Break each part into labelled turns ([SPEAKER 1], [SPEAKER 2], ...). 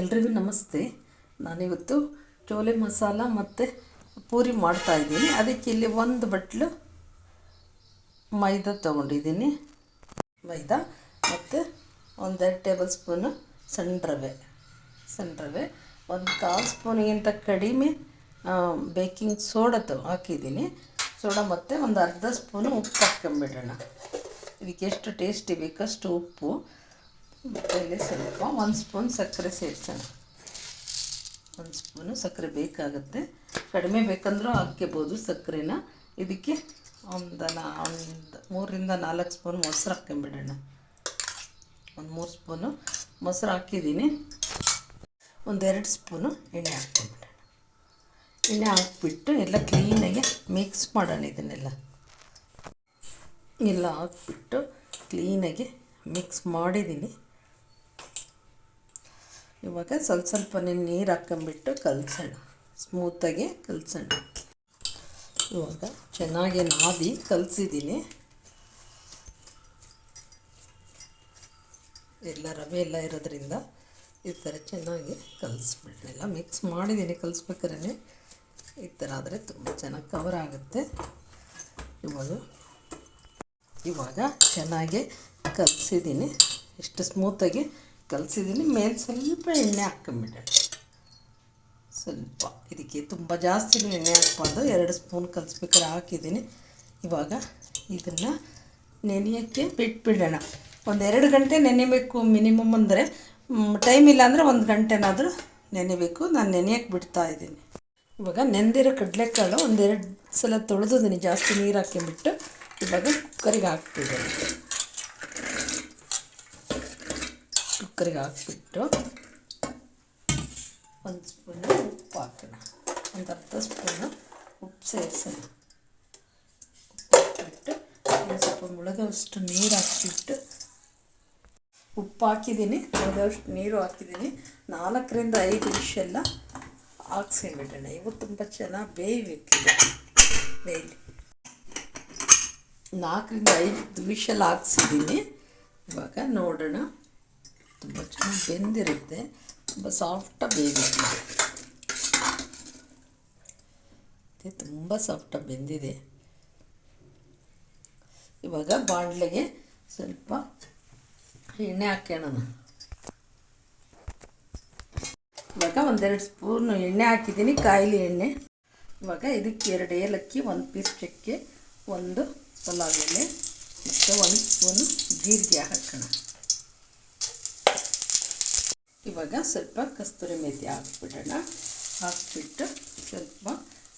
[SPEAKER 1] ಎಲ್ರಿಗೂ ನಮಸ್ತೆ. ನಾನಿವತ್ತು ಚೋಲೆ ಮಸಾಲ ಮತ್ತು ಪೂರಿ ಮಾಡ್ತಾಯಿದ್ದೀನಿ ಅದಕ್ಕೆ ಇಲ್ಲಿ ಒಂದು ಬಟ್ಲು ಮೈದಾ ತೊಗೊಂಡಿದ್ದೀನಿ. ಮೈದಾ ಮತ್ತು ಒಂದೆರಡು ಟೇಬಲ್ ಸ್ಪೂನು ಸಣ್ಣ ರವೆ. ಸಣ್ಣ ರವೆ, ಒಂದು ಕಾಲು ಸ್ಪೂನಿಗಿಂತ ಕಡಿಮೆ ಬೇಕಿಂಗ್ ಸೋಡಾ ತೊ, ಹಾಕಿದ್ದೀನಿ. ಸೋಡಾ ಮತ್ತು ಒಂದು ಅರ್ಧ ಸ್ಪೂನು ಉಪ್ಪು ಹಾಕ್ಕೊಂಬಿಡೋಣ. ಇದಕ್ಕೆ ಎಷ್ಟು ಟೇಸ್ಟಿ ಬೇಕಷ್ಟು ಉಪ್ಪು. ಇಲ್ಲಿ ಸ್ವಲ್ಪ ಒಂದು ಸ್ಪೂನ್ ಸಕ್ಕರೆ ಸೇರಿಸೋಣ. ಒಂದು ಸ್ಪೂನು ಸಕ್ಕರೆ ಬೇಕಾಗುತ್ತೆ. ಕಡಿಮೆ ಬೇಕಂದ್ರೂ ಹಾಕ್ಕೋಬೋದು ಸಕ್ಕರೆನ. ಇದಕ್ಕೆ ಒಂದು ನಾ, ಒಂದು ಮೂರರಿಂದ ನಾಲ್ಕು ಸ್ಪೂನ್ ಮೊಸರು ಹಾಕ್ಕೊಂಬಿಡೋಣ ಒಂದು ಮೂರು ಸ್ಪೂನು ಮೊಸರು ಹಾಕಿದ್ದೀನಿ. ಒಂದೆರಡು ಸ್ಪೂನು ಎಣ್ಣೆ ಹಾಕ್ಕೊಂಬಿಡೋಣ ಎಣ್ಣೆ ಹಾಕ್ಬಿಟ್ಟು ಎಲ್ಲ ಕ್ಲೀನಾಗಿ ಮಿಕ್ಸ್ ಮಾಡೋಣ ಇದನ್ನೆಲ್ಲ. ಎಲ್ಲ ಹಾಕ್ಬಿಟ್ಟು ಕ್ಲೀನಾಗಿ ಮಿಕ್ಸ್ ಮಾಡಿದ್ದೀನಿ. ಇವಾಗ ಸ್ವಲ್ಪ ಸ್ವಲ್ಪನೇ ನೀರು ಹಾಕ್ಕೊಂಬಿಟ್ಟು ಕಲಸೋಣ. ಸ್ಮೂತಾಗಿ ಕಲಸೋಣ. ಇವಾಗ ಚೆನ್ನಾಗಿ ನಾದಿ ಕಲಸಿದ್ದೀನಿ. ಎಲ್ಲ ರವೆ ಎಲ್ಲ ಇರೋದ್ರಿಂದ ಈ ಥರ ಚೆನ್ನಾಗಿ ಕಲಿಸ್ಬಿಡ್ರಿ ಎಲ್ಲ ಮಿಕ್ಸ್ ಮಾಡಿದ್ದೀನಿ, ಕಲಿಸ್ಬೇಕಾದ್ರೆ. ಈ ಥರ ಆದರೆ ತುಂಬ ಚೆನ್ನಾಗಿ ಕವರ್ ಆಗುತ್ತೆ. ಇವಾಗ ಇವಾಗ ಚೆನ್ನಾಗಿ ಕಲಸಿದ್ದೀನಿ. ಇಷ್ಟು ಸ್ಮೂತಾಗಿ ಕಲಸಿದ್ದೀನಿ ಮೇಲೆ ಸ್ವಲ್ಪ ಎಣ್ಣೆ ಹಾಕ್ಕೊಂಬಿಡೋಣ ಸ್ವಲ್ಪ, ಇದಕ್ಕೆ ತುಂಬ ಜಾಸ್ತಿ ಎಣ್ಣೆ ಹಾಕ್ಬಾರ್ದು, ಎರಡು ಸ್ಪೂನ್ ಕಲಿಸ್ಬೇಕಾದ್ರೆ ಹಾಕಿದ್ದೀನಿ ಇವಾಗ ಇದನ್ನು ನೆನೆಯೋಕ್ಕೆ ಬಿಟ್ಬಿಡೋಣ. ಒಂದೆರಡು ಗಂಟೆ ನೆನೆಬೇಕು ಮಿನಿಮಮ್ ಅಂದರೆ ಟೈಮ್ ಇಲ್ಲ ಅಂದರೆ ಒಂದು ಗಂಟೆನಾದರೂ ನೆನೆಬೇಕು. ನಾನು ನೆನೆಯೋಕ್ಕೆ ಬಿಡ್ತಾ ಇದ್ದೀನಿ. ಇವಾಗ ನೆಂದಿರೋ ಕಡಲೆಕಾಳು ಒಂದೆರಡು ಸಲ ತೊಳೆದಿದ್ದೀನಿ ಜಾಸ್ತಿ ನೀರು ಹಾಕೊಂಬಿಟ್ಟು ಇವಾಗ ಕುಕ್ಕರಿಗೆ ಹಾಕ್ಬಿಡೋಣ. ಕುಕ್ಕರಿಗೆ ಹಾಕ್ಬಿಟ್ಟು ಒಂದು ಸ್ಪೂನು ಉಪ್ಪು ಹಾಕೋಣ. ಒಂದು ಅರ್ಧ ಸ್ಪೂನು ಉಪ್ಪು ಸೇರಿಸೋಣ. ಉಪ್ಪು ಹಾಕಿಬಿಟ್ಟು ಒಂದು ಸ್ವಲ್ಪ ಮುಳುಗೋಷ್ಟು ನೀರು ಹಾಕಿಬಿಟ್ಟು ಉಪ್ಪು ಹಾಕಿದ್ದೀನಿ. ಮುಳುಗೋಷ್ಟು ನೀರು ಹಾಕಿದ್ದೀನಿ. ನಾಲ್ಕರಿಂದ ಐದು ನಿಮಿಷ ಎಲ್ಲ ಹಾಕ್ಸ್ಕೊಂಡ್ಬಿಡೋಣ ಇವು ತುಂಬ ಚೆನ್ನಾಗಿ ಬೇಯಬೇಕಿದೆ. ಬೇಯಲಿ ನಾಲ್ಕರಿಂದ ಐದು ವಿಷಲ್ ಹಾಕ್ಸಿದ್ದೀನಿ. ಇವಾಗ ನೋಡೋಣ. ತುಂಬ ಚೆನ್ನಾಗಿ ಬೆಂದಿರುತ್ತೆ, ತುಂಬ ಸಾಫ್ಟಾಗಿ ಇದು ತುಂಬ ಸಾಫ್ಟಾಗಿ ಬೆಂದಿದೆ. ಇವಾಗ ಬಾಣಲೆಗೆ ಸ್ವಲ್ಪ ಎಣ್ಣೆ ಹಾಕ್ಕೊಳ್ಳೋಣ ಇವಾಗ ಒಂದೆರಡು ಸ್ಪೂನ್ ಎಣ್ಣೆ ಹಾಕಿದ್ದೀನಿ, ಕಾಯಿಲೆ ಎಣ್ಣೆ. ಇವಾಗ ಇದಕ್ಕೆ ಎರಡು ಏಲಕ್ಕಿ, ಒಂದು ಪೀಸ್ ಚಕ್ಕೆ, ಒಂದು ಪಲಾವ್ ಎಲೆ ಮತ್ತು ಒಂದು ಸ್ಪೂನು ಜೀರಿಗೆ ಹಾಕೋಣ. ಇವಾಗ ಸ್ವಲ್ಪ ಕಸ್ತೂರಿ ಮೆಥಿ ಹಾಕ್ಬಿಡೋಣ. ಹಾಕ್ಬಿಟ್ಟು ಸ್ವಲ್ಪ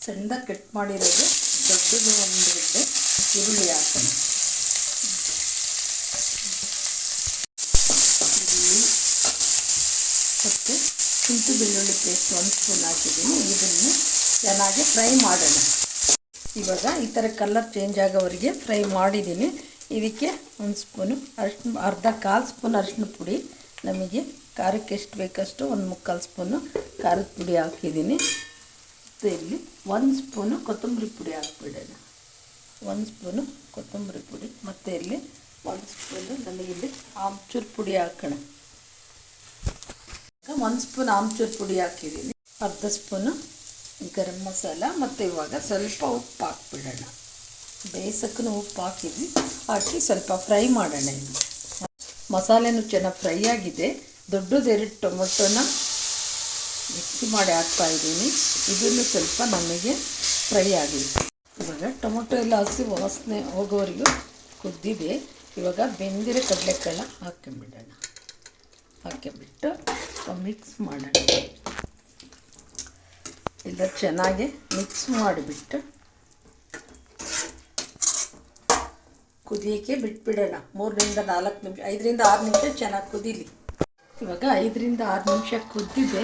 [SPEAKER 1] ಸಣ್ಣದಾಗಿ ಕಟ್ ಮಾಡಿರೋದು ದೊಡ್ಡದು ಒಂದು ಈರುಳ್ಳಿ ಹಾಕೋಣ. ಮತ್ತು ಶುಂಠಿ ಬೆಳ್ಳುಳ್ಳಿ ಪೇಸ್ಟ್ ಒಂದು ಸ್ಪೂನ್ ಹಾಕಿದ್ದೀನಿ. ಇದನ್ನು ಚೆನ್ನಾಗಿ ಫ್ರೈ ಮಾಡೋಣ. ಇವಾಗ ಈ ಥರ ಕಲರ್ ಚೇಂಜ್ ಆಗೋವರೆಗೆ ಫ್ರೈ ಮಾಡಿದ್ದೀನಿ. ಇದಕ್ಕೆ ಒಂದು ಸ್ಪೂನು ಅರಿಶಿನ ಅರ್ಧ ಕಾಲು ಸ್ಪೂನ್ ಅರಿಶಿನ ಪುಡಿ. ನಮಗೆ ಖಾರಕ್ಕೆ ಎಷ್ಟು ಬೇಕಷ್ಟು ಒಂದು ಮುಕ್ಕಾಲು ಸ್ಪೂನು ಖಾರದ ಪುಡಿ ಹಾಕಿದ್ದೀನಿ. ಮತ್ತು ಇಲ್ಲಿ ಒಂದು ಸ್ಪೂನು ಕೊತ್ತಂಬರಿ ಪುಡಿ ಹಾಕ್ಬಿಡೋಣ. ಒಂದು ಸ್ಪೂನು ಕೊತ್ತಂಬರಿ ಪುಡಿ. ಮತ್ತು ಇಲ್ಲಿ ಒಂದು ಸ್ಪೂನು ನಮಗಿಲ್ಲಿ ಆಮ್ಚೂರು ಪುಡಿ ಹಾಕೋಣ. ಒಂದು ಸ್ಪೂನ್ ಆಮ್ಚೂರ್ ಪುಡಿ ಹಾಕಿದ್ದೀನಿ. ಅರ್ಧ ಸ್ಪೂನು ಗರಂ ಮಸಾಲ ಮತ್ತು ಇವಾಗ ಸ್ವಲ್ಪ ಉಪ್ಪು ಹಾಕ್ಬಿಡೋಣ. ಬೇಯಿಸಕ್ಕೂ ಉಪ್ಪು ಹಾಕಿದ್ವಿ. ಹಾಕಿ ಸ್ವಲ್ಪ ಫ್ರೈ ಮಾಡೋಣ ಇದು ಮಸಾಲೆನೂ ಚೆನ್ನಾಗಿ ಫ್ರೈ ಆಗಿದೆ. ದೊಡ್ಡದು ಎರಡು ಟೊಮೊಟೊನ ಮಿಕ್ಸ್ ಮಾಡಿ ಹಾಕ್ತಾ ಇದ್ದೀನಿ. ಇದನ್ನು ಸ್ವಲ್ಪ ನಮಗೆ ಫ್ರೈ ಆಗಿದೆ ಇವಾಗ ಟೊಮೊಟೊ ಎಲ್ಲ ಹಸಿ ವಾಸನೆ ಹೋಗೋವರೆಗೂ ಕುದ್ದಿದೆ. ಇವಾಗ ಬೆಂದಿರೋ ಕಡಲೆಕಾಳ ಹಾಕ್ಕೊಂಬಿಡೋಣ. ಹಾಕ್ಕೊಂಬಿಟ್ಟು ಮಿಕ್ಸ್ ಮಾಡೋಣ. ಎಲ್ಲ ಚೆನ್ನಾಗಿ ಮಿಕ್ಸ್ ಮಾಡಿಬಿಟ್ಟು ಕುದಿಯೋಕ್ಕೆ ಬಿಟ್ಬಿಡೋಣ. ಮೂರರಿಂದ ನಾಲ್ಕು ನಿಮಿಷ, ಐದರಿಂದ ಆರು ನಿಮಿಷ ಚೆನ್ನಾಗಿ ಕುದೀಲಿ. ಇವಾಗ ಐದರಿಂದ ಆರು ನಿಮಿಷ ಕುದ್ದಿದೆ.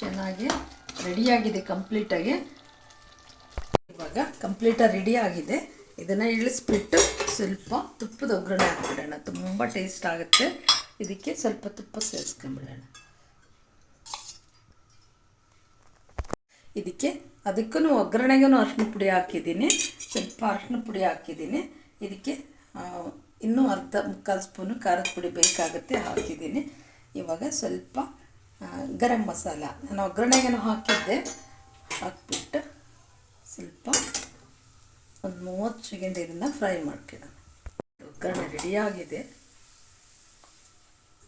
[SPEAKER 1] ಚೆನ್ನಾಗಿ ರೆಡಿಯಾಗಿದೆ, ಕಂಪ್ಲೀಟಾಗಿ. ಇವಾಗ ಕಂಪ್ಲೀಟಾಗಿ ರೆಡಿ ಆಗಿದೆ ಇದನ್ನು ಇಳಿಸ್ಬಿಟ್ಟು ಸ್ವಲ್ಪ ತುಪ್ಪದ ಒಗ್ಗರಣೆ ಹಾಕ್ಬಿಡೋಣ. ತುಂಬ ಟೇಸ್ಟ್ ಆಗುತ್ತೆ. ಇದಕ್ಕೆ ಸ್ವಲ್ಪ ತುಪ್ಪ ಸೇರಿಸ್ಕೊಂಬಿಡೋಣ. ಇದಕ್ಕೆ ಅದಕ್ಕೂ ಒಗ್ಗರಣೆಗೂ ಅರ್ಶಿನ ಪುಡಿ ಹಾಕಿದ್ದೀನಿ. ಸ್ವಲ್ಪ ಪಾರ್ಟ್ನ ಪುಡಿ ಹಾಕಿದ್ದೀನಿ. ಇದಕ್ಕೆ ಇನ್ನೂ ಅರ್ಧ ಮುಕ್ಕಾಲು ಸ್ಪೂನು ಖಾರದ ಪುಡಿ ಬೇಕಾಗುತ್ತೆ ಹಾಕಿದ್ದೀನಿ. ಇವಾಗ ಸ್ವಲ್ಪ ಗರಂ ಮಸಾಲ. ನಾನು ಒಗ್ಗರಣೆಗೇನು ಹಾಕಿದ್ದೆ. ಹಾಕ್ಬಿಟ್ಟು ಸ್ವಲ್ಪ ಒಂದು ಮೂವತ್ತು ಸೆಕೆಂಡ್ ಇದನ್ನು ಫ್ರೈ ಮಾಡ್ಕೊಳ್ಳೋಣ. ಒಗ್ಗರಣೆ ರೆಡಿಯಾಗಿದೆ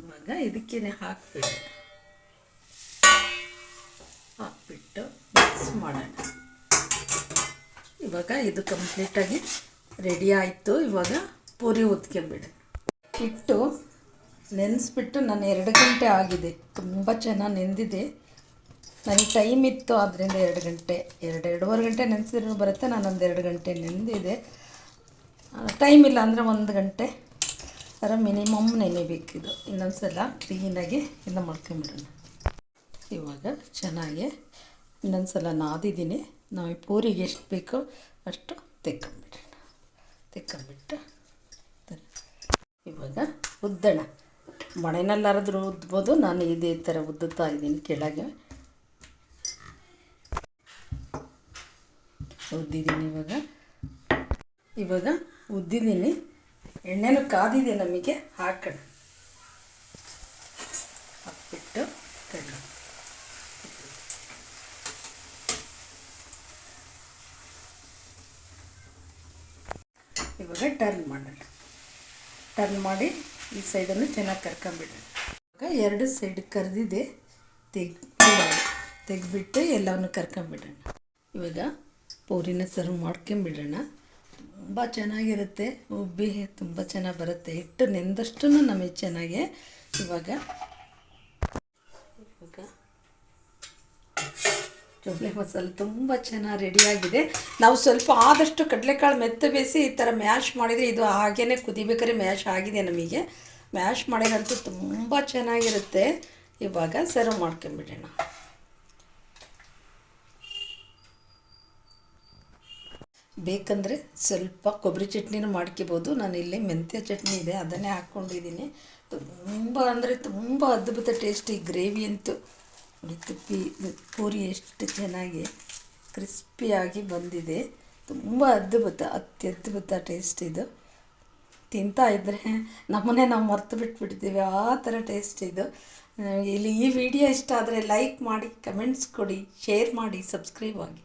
[SPEAKER 1] ಇವಾಗ ಇದಕ್ಕೇನೆ ಹಾಕ್ಬಿಟ್ಟು ಹಾಕ್ಬಿಟ್ಟು ಮಿಕ್ಸ್ ಮಾಡೋಣ. ಇವಾಗ ಇದು ಕಂಪ್ಲೀಟಾಗಿ ರೆಡಿ ಆಯಿತು. ಇವಾಗ ಪೂರಿ ಉದ್ಕೊಂಬಿಡು ಹಿಟ್ಟು ನೆನೆಸ್ಬಿಟ್ಟು ನಾನು ಎರಡು ಗಂಟೆ ಆಗಿದೆ. ತುಂಬ ಚೆನ್ನಾಗಿ ನೆಂದಿದೆ. ನನಗೆ ಟೈಮ್ ಇತ್ತು ಆದ್ದರಿಂದ ಎರಡು ಗಂಟೆ, ಎರಡು, ಎರಡೂವರೆ ಗಂಟೆ ನೆನೆಸಿದ್ರು ಬರುತ್ತೆ. ನಾನೊಂದು ಎರಡು ಗಂಟೆ ನೆಂದಿದೆ. ಟೈಮ್ ಇಲ್ಲ ಅಂದರೆ ಒಂದು ಗಂಟೆ. ಥರ ಮಿನಿಮಮ್ ನೆನೆಬೇಕಿದು. ಇನ್ನೊಂದು ಸಲ ಕ್ಲೀನಾಗಿ ಇದನ್ನ ಮಾಡ್ಕೊಂಬಿಡೋಣ ಇವಾಗ ಚೆನ್ನಾಗಿ ಇನ್ನೊಂದು ಸಲ ನಾದಿದ್ದೀನಿ. ನಾವು ಈ ಪೂರಿಗೆ ಎಷ್ಟು ಬೇಕೋ ಅಷ್ಟು ತೆಕ್ಕೊಂಬಿಡೋಣ. ತೆಕ್ಕೊಂಬಿಟ್ಟು ಇವಾಗ ಉದ್ದಣ. ಮಳೆನಲ್ಲಾರಾದ್ರೂ ಉದ್ಬೋದು. ನಾನು ಇದೇ ಥರ ಉದ್ದುತ್ತಾ ಇದ್ದೀನಿ ಕೆಳಗೆ. ಉದ್ದಿದ್ದೀನಿ ಇವಾಗ. ಇವಾಗ ಉದ್ದಿದ್ದೀನಿ. ಎಣ್ಣೆನೂ ಕಾದಿದೆ ನಮಗೆ. ಹಾಕೋಣ ಹಾಕ್ಬಿಟ್ಟು ತೆಗೆದು ಇವಾಗ ಟರ್ನ್ ಮಾಡೋಣ. ಟರ್ನ್ ಮಾಡಿ ಈ ಸೈಡನ್ನು ಚೆನ್ನಾಗಿ ಕರ್ಕೊಂಬಿಡೋಣ. ಇವಾಗ ಎರಡು ಸೈಡ್ ಕರೆದಿದೆ ತೆಗ್ದು ತೆಗೆದ್ಬಿಟ್ಟು ಎಲ್ಲವನ್ನು ಕರ್ಕೊಂಬಿಡೋಣ. ಇವಾಗ ಪೂರಿನ ಸರ್ವ್ ಮಾಡ್ಕೊಂಬಿಡೋಣ. ತುಂಬ ಚೆನ್ನಾಗಿರುತ್ತೆ. ಉಬ್ಬಿ ತುಂಬ ಚೆನ್ನಾಗಿ ಬರುತ್ತೆ. ಹಿಟ್ಟು ನೆಂದಷ್ಟು ನಮಗೆ ಚೆನ್ನಾಗೆ ಇವಾಗ ಚೋಲೆ ಮಸಾಲೆ ತುಂಬ ಚೆನ್ನಾಗಿ ರೆಡಿಯಾಗಿದೆ ನಾವು ಸ್ವಲ್ಪ ಆದಷ್ಟು ಕಡಲೆಕಾಳು ಮೆತ್ತ ಬೇಯಿಸಿ ಈ ಥರ ಮ್ಯಾಶ್ ಮಾಡಿದರೆ ಇದು ಹಾಗೇ ಕುದಿಬೇಕಾದ್ರೆ ಮ್ಯಾಶ್ ಆಗಿದೆ ನಮಗೆ. ಮ್ಯಾಶ್ ಮಾಡಿದಂತೂ ತುಂಬ ಚೆನ್ನಾಗಿರುತ್ತೆ. ಇವಾಗ ಸರ್ವ್ ಮಾಡ್ಕೊಂಬಿಡೋಣ. ಬೇಕಂದರೆ ಸ್ವಲ್ಪ ಕೊಬ್ಬರಿ ಚಟ್ನಿನೂ ಮಾಡ್ಕೋಬೋದು. ನಾನು ಇಲ್ಲಿ ಮೆಂತ್ಯ ಚಟ್ನಿ ಇದೆ, ಅದನ್ನೇ ಹಾಕ್ಕೊಂಡಿದ್ದೀನಿ. ತುಂಬ ಅಂದರೆ ತುಂಬ ಅದ್ಭುತ ಟೇಸ್ಟಿ ಗ್ರೇವಿ ಅಂತೂ. ನೋಡಿ ತುಪ್ಪಿ ಪೂರಿ ಎಷ್ಟು ಚೆನ್ನಾಗಿ ಕ್ರಿಸ್ಪಿಯಾಗಿ ಬಂದಿದೆ. ತುಂಬ ಅದ್ಭುತ, ಅತ್ಯದ್ಭುತ ಟೇಸ್ಟ್ ಇದು. ತಿಂತಾ ಇದ್ದರೆ ನಮ್ಮನ್ನೇ ನಾವು ಮರ್ತು ಬಿಟ್ಬಿಡ್ತೀವಿ ಆ ಥರ ಟೇಸ್ಟ್ ಇದು. ಇಲ್ಲಿ ಈ ವಿಡಿಯೋ ಇಷ್ಟ ಆದರೆ ಲೈಕ್ ಮಾಡಿ, ಕಮೆಂಟ್ಸ್ ಕೊಡಿ, ಶೇರ್ ಮಾಡಿ, ಸಬ್ಸ್ಕ್ರೈಬ್ ಆಗಿ.